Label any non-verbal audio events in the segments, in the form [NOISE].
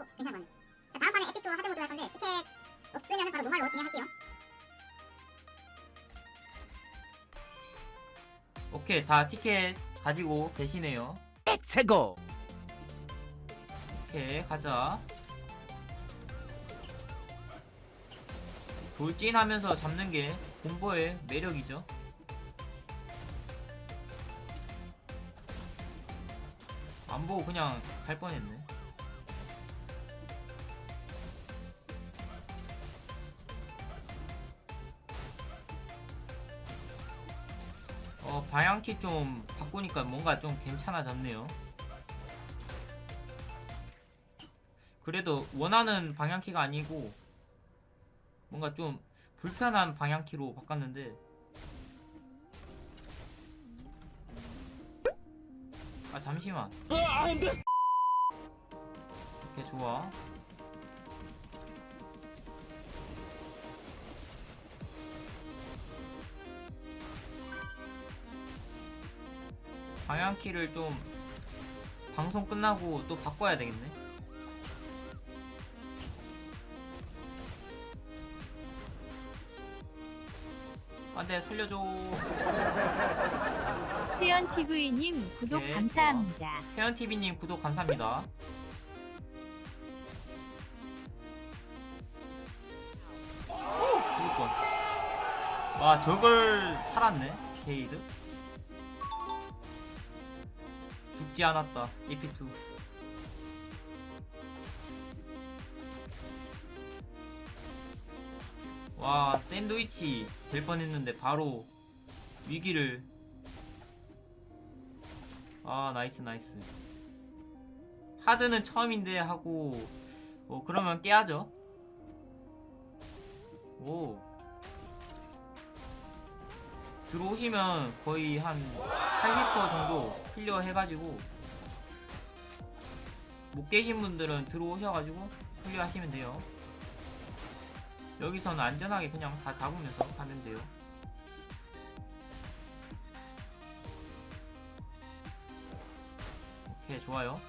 것 같네요. 자, 다음 판에 에픽 투어 하드 모드 할 건데 티켓 없으면 바로 노말로 진행할게요. 오케이 다 티켓 가지고 계시네요 최고. 오케이 가자 돌진하면서 잡는 게 공보의 매력이죠 안 보고 그냥 갈 뻔했네 방향키 좀 바꾸니까 뭔가 좀 괜찮아졌네요. 그래도 원하는 방향키가 아니고 뭔가 좀 불편한 방향키로 바꿨는데. 아 잠시만. 이렇게 좋아 방향키를 좀 방송 끝나고 또 바꿔야 되겠네. 안돼 살려줘. 세연TV님 구독 네, 감사합니다. 태연TV님 구독 감사합니다. 죽을 뻔와 저걸 살았네 게이드 죽지 않았다. EP2 와 샌드위치 될 뻔했는데 바로 위기를. 아 나이스 나이스. 하드는 처음인데 하고 어 그러면 깨야죠. 오 들어오시면 거의 한 80% 정도 클리어 해가지고 못 계신 분들은 들어오셔가지고 클리어 하시면 돼요. 여기서는 안전하게 그냥 다 잡으면서 가면 돼요. 오케이 좋아요.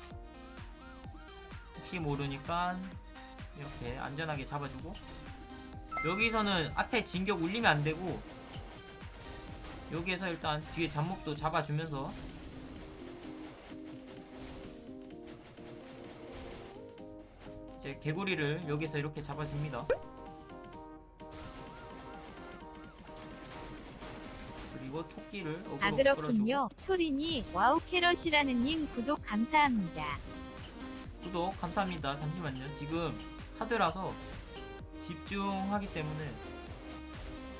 혹시 모르니까 이렇게 안전하게 잡아주고. 여기서는 앞에 진격 울리면 안되고 여기에서 일단 뒤에 잡목도 잡아주면서 이제 개구리를 여기서 이렇게 잡아줍니다 그리고 토끼를 아 그렇군요. 초린이 와우 캐럿이라는 님 구독 감사합니다. 구독 감사합니다. 잠시만요. 지금 하드라서 집중하기 때문에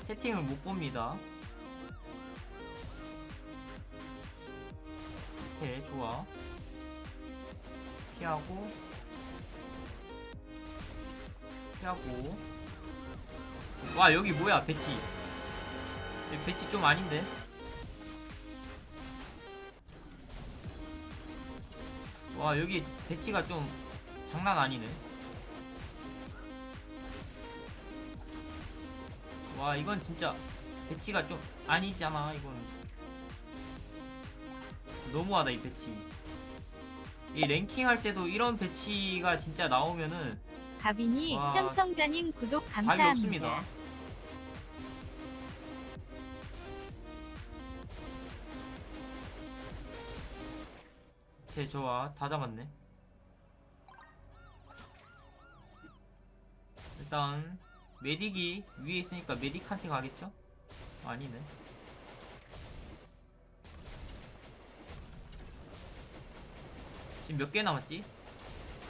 채팅을 못 봅니다. 오케이, 좋아. 피하고, 피하고. 와, 여기 뭐야, 배치. 배치 좀 아닌데? 와 여기 배치가 좀 장난 아니네 와 이건 진짜 배치가 좀 아니잖아 이건 너무하다 이 배치 이 랭킹 할 때도 이런 배치가 진짜 나오면은 가빈이 와. 현청자님 구독 감사합니다. 오케이 좋아 다 잡았네 일단 메딕이 위에 있으니까 메딕한테 가겠죠? 아니네 지금 몇 개 남았지?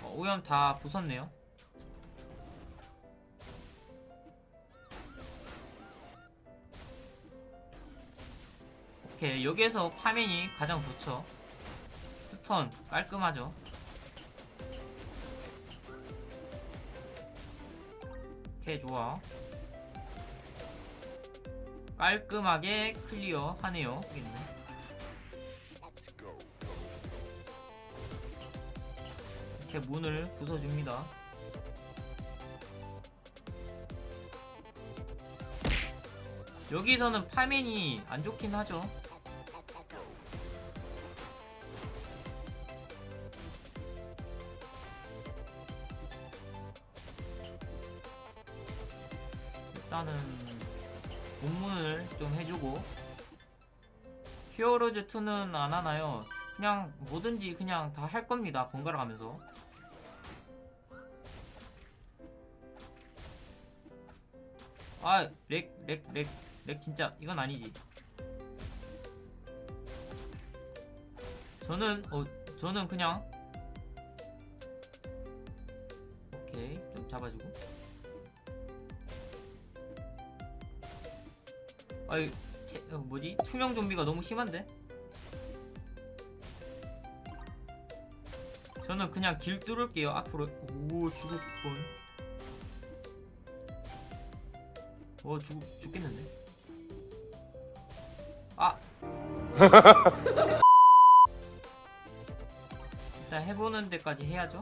어, 오염 다 부쉈네요. 오케이 여기에서 파밍이 가장 좋죠. 스턴 깔끔하죠. 오케이 좋아. 깔끔하게 클리어 하네요. 여기 있네. 이렇게 문을 부숴줍니다. 여기서는 파밍이 안 좋긴 하죠. 일단은 본문을 좀 해주고. 히어로즈2는 안하나요? 그냥 뭐든지 그냥 다 할 겁니다. 번갈아 가면서. 아, 렉, 렉, 렉, 렉 진짜 이건 아니지. 저는 어 저는 그냥 오케이 좀 잡아주고. 아이 태- 어, 뭐지 투명 좀비가 너무 심한데? 저는 그냥 길 뚫을게요 앞으로. 오 죽을 뻔. 어 죽, 죽겠는데? 아! [LAUGHS] 일단 해보는 데까지 해야죠.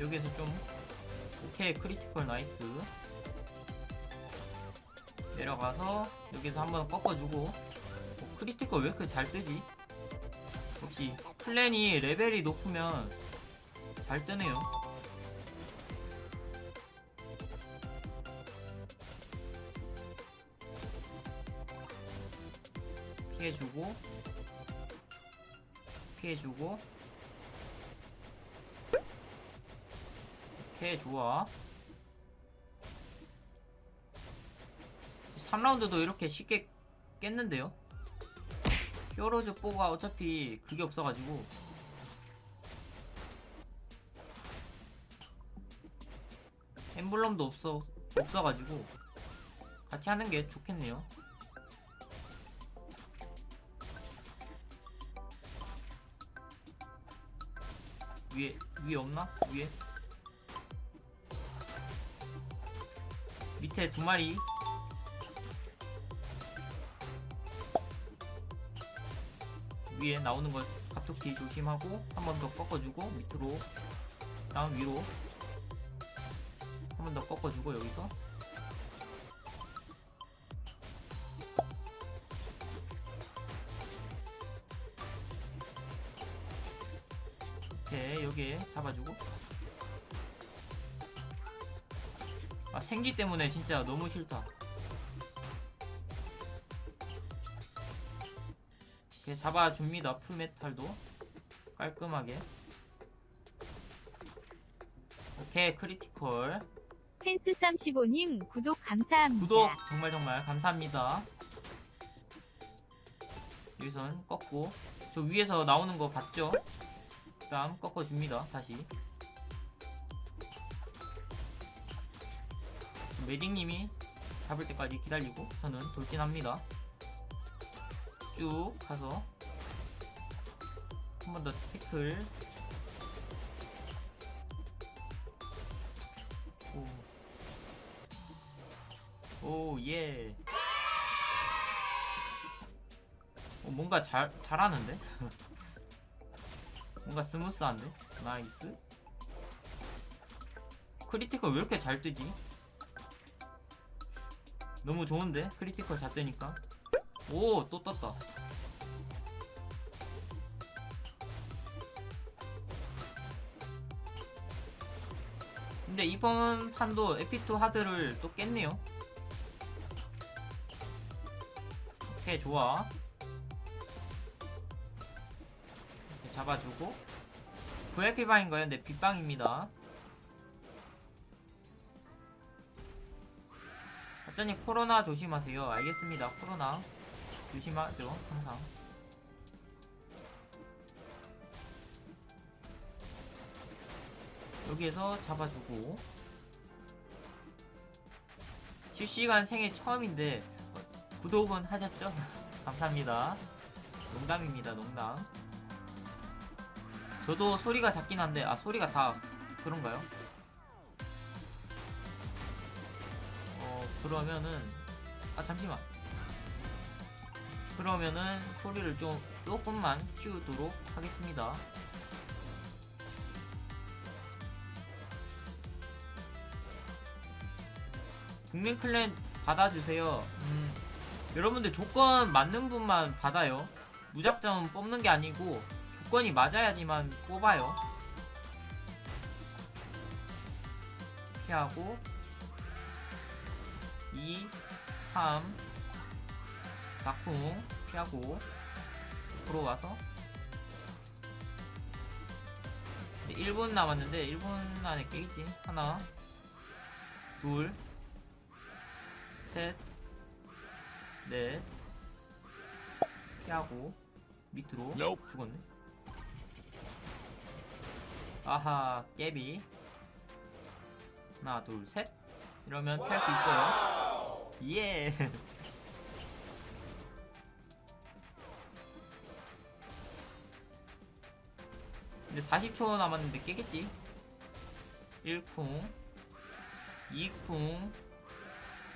여기서 좀 오케이 크리티컬 나이스 내려가서 여기서 한번 꺾어주고. 어, 크리티컬 왜 이렇게 잘 뜨지? 역시 클랜이 레벨이 높으면 잘 뜨네요. 피해주고 피해주고. 오케이 좋아 3라운드도 이렇게 쉽게 깼는데요 히어로즈 4가 어차피 그게 없어가지고 엠블럼도 없어 없어가지고 같이 하는 게 좋겠네요. 위에 위에 없나? 위에 밑에 두 마리 위에 나오는 거 갑툭튀 조심하고 한 번 더 꺾어주고 밑으로 다음 위로. 한 번 더 꺾어주고 여기서. 오케이 여기에 잡아주고. 아 생기 때문에 진짜 너무 싫다 잡아줍니다 풀메탈도. 깔끔하게. 오케이 크리티컬. 펜스 35님 구독 감사합니다. 구독 정말 정말 감사합니다. 여기선 꺾고 저 위에서 나오는 거 봤죠? 그 다음 꺾어줍니다 다시. 메딩님이 잡을 때까지 기다리고 저는 돌진합니다 쭉 가서 한 번 더 태클 오, 오 예. 어, 뭔가 잘 잘하는데? [LAUGHS] 뭔가 스무스한데? 나이스. 크리티컬 왜 이렇게 잘 뜨지? 너무 좋은데? 크리티컬 잘 뜨니까. 오, 또 떴다. 근데 이번 판도 에피2 하드를 또 깼네요. 오케이, 좋아. 잡아주고. VIP방인가요? 네, 빗방입니다. 갑자기 코로나 조심하세요. 알겠습니다. 코로나 조심하죠. 항상. 여기에서 잡아주고 실시간 생애 처음인데 어, 구독은 하셨죠? [LAUGHS] 감사합니다. 농담입니다. 농담. 저도 소리가 작긴 한데 아 소리가 다 그런가요? 어 그러면은 아 잠시만 그러면은 소리를 좀 조금만 키우도록 하겠습니다. 국민 클랜 받아주세요. 음, 여러분들 조건 맞는 분만 받아요. 무작정 뽑는 게 아니고 조건이 맞아야지만 뽑아요. 피하고 2, 3, 작품 피하고 들어와서 1분 남았는데 1분 안에 깨겠지 하나 둘 셋, 넷, 피하고 밑으로 Nope. 죽었네. 아하, 깨비. 하나, 둘, 셋. 이러면 피할 수 있어요. 예. 이제 40초 남았는데 깨겠지? 1쿵, 2쿵,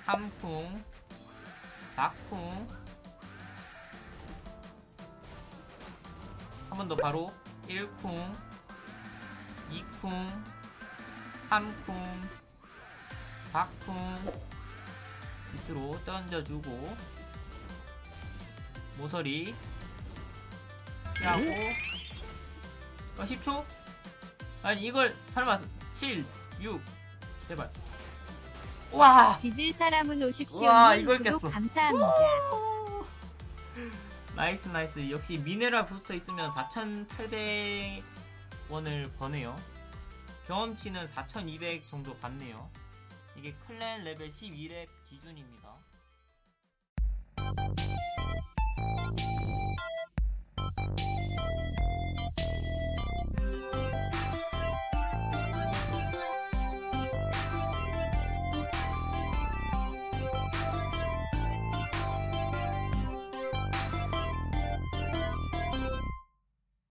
3쿵, 4쿵. 한 번 더 바로 1쿵 2쿵 3쿵 4쿵. 밑으로 던져주고 모서리 피하고 어, 10초? 아니 이걸 설마 7, 6 제발. 와! 빚을 사람은 이걸 구독 깼어. 감사합니다. [LAUGHS] 나이스 나이스. 역시 미네랄 부스터 있으면 4,800원을 버네요. 경험치는 4,200 정도 받네요. 이게 클랜 레벨 11렙 기준입니다